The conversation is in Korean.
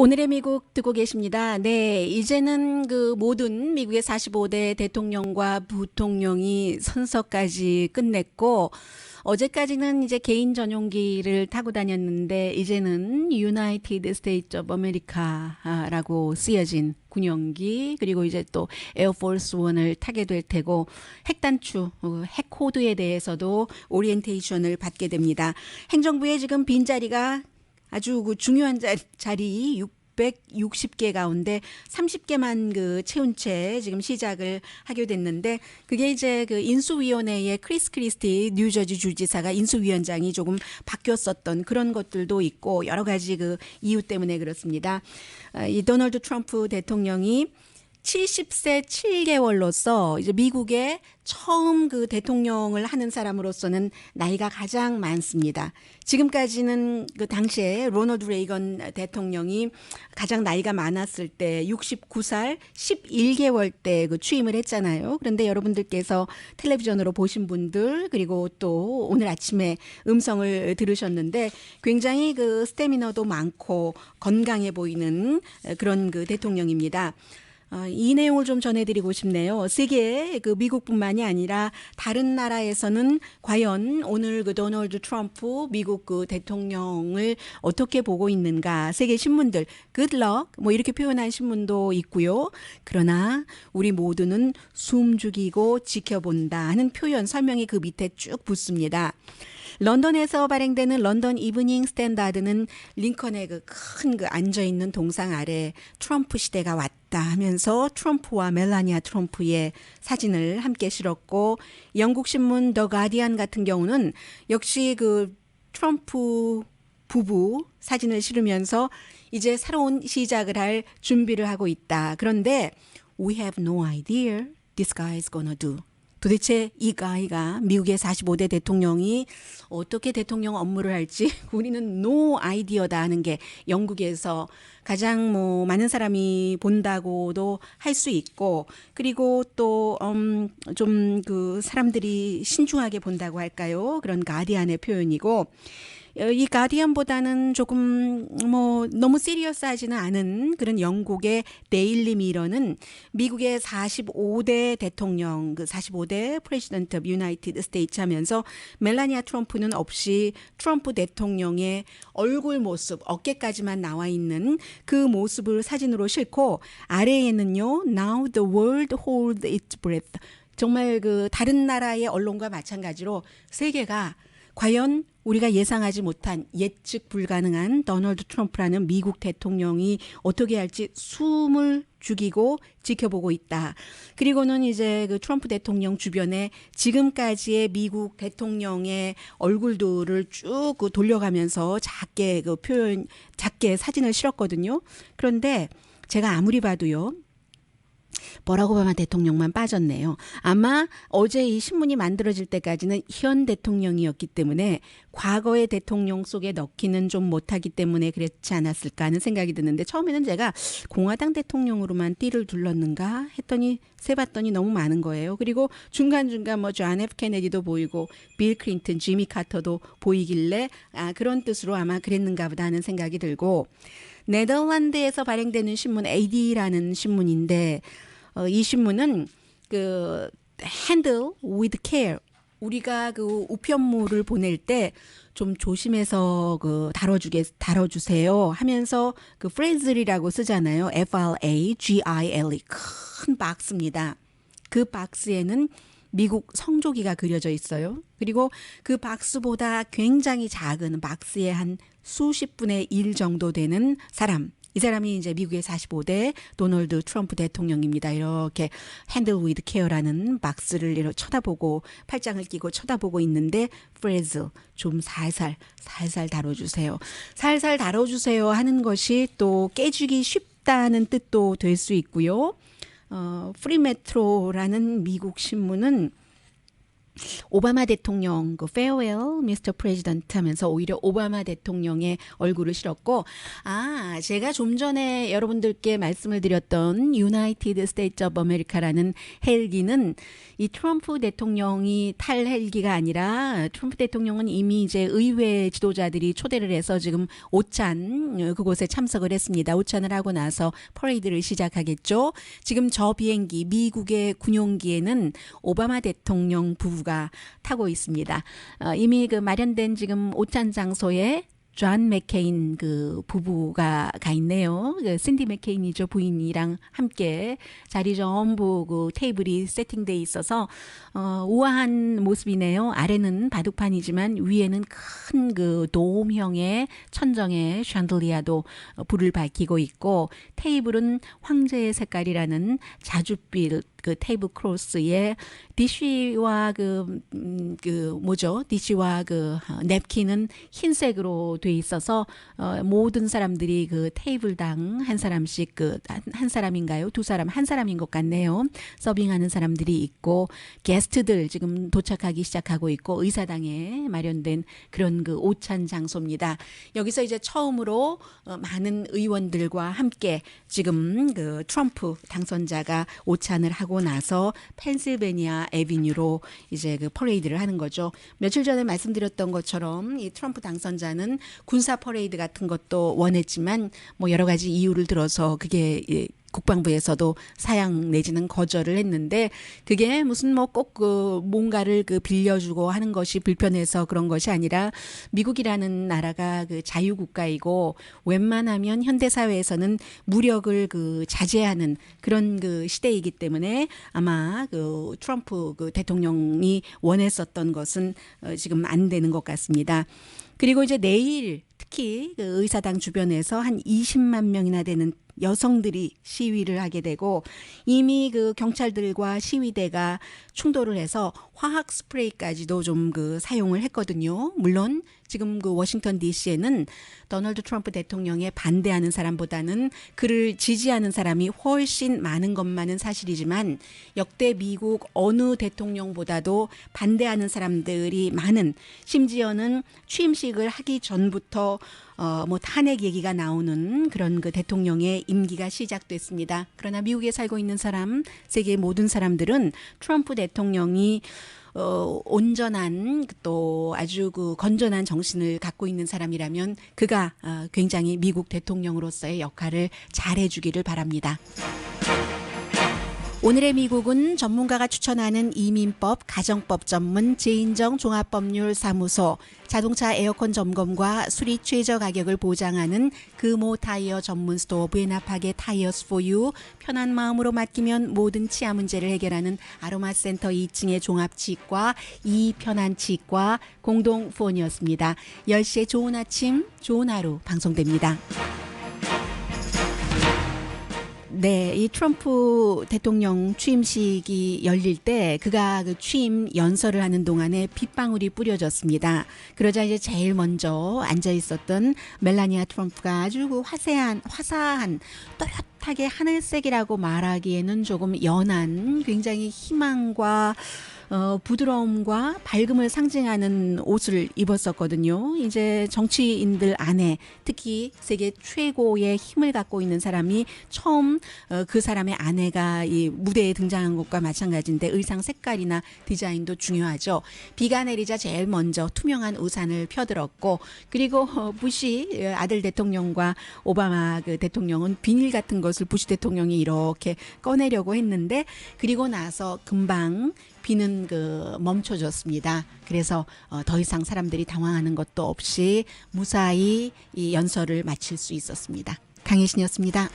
오늘의 미국 듣고 계십니다. 네, 이제는 그 모든 미국의 45대 대통령과 부통령이 선서까지 끝냈고 어제까지는 이제 개인 전용기를 타고 다녔는데 이제는 유나이티드 스테이트 오브 아메리카라고 쓰여진 군용기 그리고 이제 또 에어포스 원을 타게 될 테고 핵단추 어, 핵코드에 대해서도 오리엔테이션을 받게 됩니다. 행정부에 지금 빈자리가 아주 그 중요한 자리 660개 가운데 30개만 그 채운 채 지금 시작을 하게 됐는데 그게 이제 그 인수위원회의 크리스 크리스티 뉴저지 주지사가 인수위원장이 조금 바뀌었었던 그런 것들도 있고 여러 가지 그 이유 때문에 그렇습니다. 아, 이 도널드 트럼프 대통령이 70세 7개월로서 이제 미국의 처음 그 대통령을 하는 사람으로서는 나이가 가장 많습니다. 지금까지는 그 당시에 로널드 레이건 대통령이 가장 나이가 많았을 때 69살 11개월 때 그 취임을 했잖아요. 그런데 여러분들께서 텔레비전으로 보신 분들 그리고 또 오늘 아침에 음성을 들으셨는데 굉장히 그 스태미너도 많고 건강해 보이는 그런 그 대통령입니다. 어, 이 내용을 좀 전해드리고 싶네요. 세계 그 미국뿐만이 아니라 다른 나라에서는 과연 오늘 그 도널드 트럼프 미국 그 대통령을 어떻게 보고 있는가 세계 신문들 굿럭 뭐 이렇게 표현한 신문도 있고요. 그러나 우리 모두는 숨죽이고 지켜본다 하는 표현 설명이 그 밑에 쭉 붙습니다. 런던에서 발행되는 런던 이브닝 스탠다드는 링컨의 그 큰그 그 앉아 있는 동상 아래 트럼프 시대가 왔다 하면서 트럼프와 멜라니아 트럼프의 사진을 함께 실었고 영국 신문 더 가디안 같은 경우는 역시 그 트럼프 부부 사진을 실으면서 이제 새로운 시작을 할 준비를 하고 있다. 그런데 we have no idea this guy is gonna do. 도대체 이 가이가 미국의 45대 대통령이 어떻게 대통령 업무를 할지 우리는 노 아이디어다 하는 게 영국에서 가장 뭐 많은 사람이 본다고도 할 수 있고 그리고 또음좀 그 사람들이 신중하게 본다고 할까요? 그런 가디안의 표현이고 어, 이 가디언보다는 조금 뭐 너무 시리어스하지는 않은 그런 영국의 데일리 미러는 미국의 45대 대통령 그 45대 프레시던트 유나이티드 스테이츠 하면서 멜라니아 트럼프는 없이 트럼프 대통령의 얼굴 모습 어깨까지만 나와 있는 그 모습을 사진으로 싣고 아래에는요 Now the world hold its breath. 정말 그 다른 나라의 언론과 마찬가지로 세계가 과연 우리가 예상하지 못한 예측 불가능한 도널드 트럼프라는 미국 대통령이 어떻게 할지 숨을 죽이고 지켜보고 있다. 그리고는 이제 그 트럼프 대통령 주변에 지금까지의 미국 대통령의 얼굴들을 쭉 그 돌려가면서 작게 그 표현, 작게 사진을 실었거든요. 그런데 제가 아무리 봐도요. 버락 오바마 대통령만 빠졌네요. 아마 어제 이 신문이 만들어질 때까지는 현 대통령이었기 때문에 과거의 대통령 속에 넣기는 좀 못하기 때문에 그랬지 않았을까 하는 생각이 드는데 처음에는 제가 공화당 대통령으로만 띠를 둘렀는가 했더니 세봤더니 너무 많은 거예요. 그리고 중간중간 뭐존 F 케네디도 보이고 빌 클린턴, 지미 카터도 보이길래 아 그런 뜻으로 아마 그랬는가 보다 하는 생각이 들고 네덜란드에서 발행되는 신문 AD라는 신문인데 어, 이 신문은 그 handle with care 우리가 그 우편물을 보낼 때 좀 조심해서 그 다뤄주게 다뤄주세요 하면서 그 프레즐이라고 쓰잖아요. F R A G I L E 큰 박스입니다. 그 박스에는 미국 성조기가 그려져 있어요. 그리고 그 박스보다 굉장히 작은 박스에 한 수십 분의 일 정도 되는 사람 이 사람이 이제 미국의 45대 도널드 트럼프 대통령입니다. 이렇게 핸들 위드 케어라는 박스를 이렇게 쳐다보고 팔짱을 끼고 쳐다보고 있는데 프레즈 좀 살살 살살 다뤄주세요. 살살 다뤄주세요 하는 것이 또 깨주기 쉽다는 뜻도 될 수 있고요. 어, 프리메트로라는 미국 신문은 오바마 대통령 그 farewell Mr. President 하면서 오히려 오바마 대통령의 얼굴을 실었고 아 제가 좀 전에 여러분들께 말씀을 드렸던 United States of America라는 헬기는 이 트럼프 대통령이 탈 헬기가 아니라 트럼프 대통령은 이미 이제 의회 지도자들이 초대를 해서 지금 오찬 어, 그곳에 참석을 했습니다. 오찬을 하고 나서 퍼레이드를 시작하겠죠. 지금 저 비행기 미국의 군용기에는 오바마 대통령 부부가 타고 있습니다. 어, 이미 그 마련된 지금 오찬 장소에 존 맥케인 그 부부가 가 있네요. 그 신디 맥케인이죠 부인이랑 함께 자리 전부 그 테이블이 세팅돼 있어서 어, 우아한 모습이네요. 아래는 바둑판이지만 위에는 큰 그 도움형의 천정에 샹들리아도 어, 불을 밝히고 있고 테이블은 황제의 색깔이라는 자줏빛 그 테이블 크로스에 디쉬와 그, 음, 그 뭐죠? 디쉬와 그 어, 냅킨은 흰색으로 돼 있어서 어, 모든 사람들이 그 테이블당 한 사람씩 그한 사람인가요? 두 사람 한 사람인 것 같네요. 서빙하는 사람들이 있고 게스트들 지금 도착하기 시작하고 있고 의사당에 마련된 그런 그 오찬 장소입니다. 여기서 이제 처음으로 어, 많은 의원들과 함께 지금 그 트럼프 당선자가 오찬을 하고 나서 펜실베니아 에비뉴로 이제 그 퍼레이드를 하는 거죠. 며칠 전에 말씀드렸던 것처럼 이 트럼프 당선자는 군사 퍼레이드 같은 것도 원했지만 뭐 여러 가지 이유를 들어서 그게 예, 국방부에서도 사양 내지는 거절을 했는데 그게 무슨 뭐 꼭 그 뭔가를 그 빌려주고 하는 것이 불편해서 그런 것이 아니라 미국이라는 나라가 그 자유국가이고 웬만하면 현대 사회에서는 무력을 그 자제하는 그런 그 시대이기 때문에 아마 그 트럼프 그 대통령이 원했었던 것은 어, 지금 안 되는 것 같습니다. 그리고 이제 내일 특히 그 의사당 주변에서 한 20만 명이나 되는 여성들이 시위를 하게 되고 이미 그 경찰들과 시위대가 충돌을 해서 화학 스프레이까지도 좀 그 사용을 했거든요. 물론 지금 그 워싱턴 DC에는 도널드 트럼프 대통령에 반대하는 사람보다는 그를 지지하는 사람이 훨씬 많은 것만은 사실이지만 역대 미국 어느 대통령보다도 반대하는 사람들이 많은 심지어는 취임식을 하기 전부터 어, 뭐 탄핵 얘기가 나오는 그런 그 대통령의 임기가 시작됐습니다. 그러나 미국에 살고 있는 사람, 세계 모든 사람들은 트럼프 대통령이 어, 온전한 또 아주 그 건전한 정신을 갖고 있는 사람이라면 그가 어, 굉장히 미국 대통령으로서의 역할을 잘해주기를 바랍니다. 오늘의 미국은 전문가가 추천하는 이민법, 가정법 전문 제인정 종합법률사무소, 자동차 에어컨 점검과 수리 최저 가격을 보장하는 금호 타이어 전문 스토어 부에나파게 타이어스 포유, 편한 마음으로 맡기면 모든 치아 문제를 해결하는 아로마 센터 2층의 종합치과 이편한 치과 공동 후원이었습니다. 10시에 좋은 아침, 좋은 하루 방송됩니다. 네, 이 트럼프 대통령 취임식이 열릴 때 그가 그 취임 연설을 하는 동안에 빗방울이 뿌려졌습니다. 그러자 이제 제일 먼저 앉아 있었던 멜라니아 트럼프가 아주 그 화사한 화사한 또렷하게 하늘색이라고 말하기에는 조금 연한 굉장히 희망과 어, 부드러움과 밝음을 상징하는 옷을 입었었거든요. 이제 정치인들 안에 특히 세계 최고의 힘을 갖고 있는 사람이 처음 어, 그 사람의 아내가 이 무대에 등장한 것과 마찬가지인데 의상 색깔이나 디자인도 중요하죠. 비가 내리자 제일 먼저 투명한 우산을 펴들었고 그리고 어, 부시 아들 대통령과 오바마 그 대통령은 비닐 같은 것을 부시 대통령이 이렇게 꺼내려고 했는데 그리고 나서 금방 비는 그 멈춰졌습니다. 그래서 어, 더 이상 사람들이 당황하는 것도 없이 무사히 이 연설을 마칠 수 있었습니다. 강혜신이었습니다.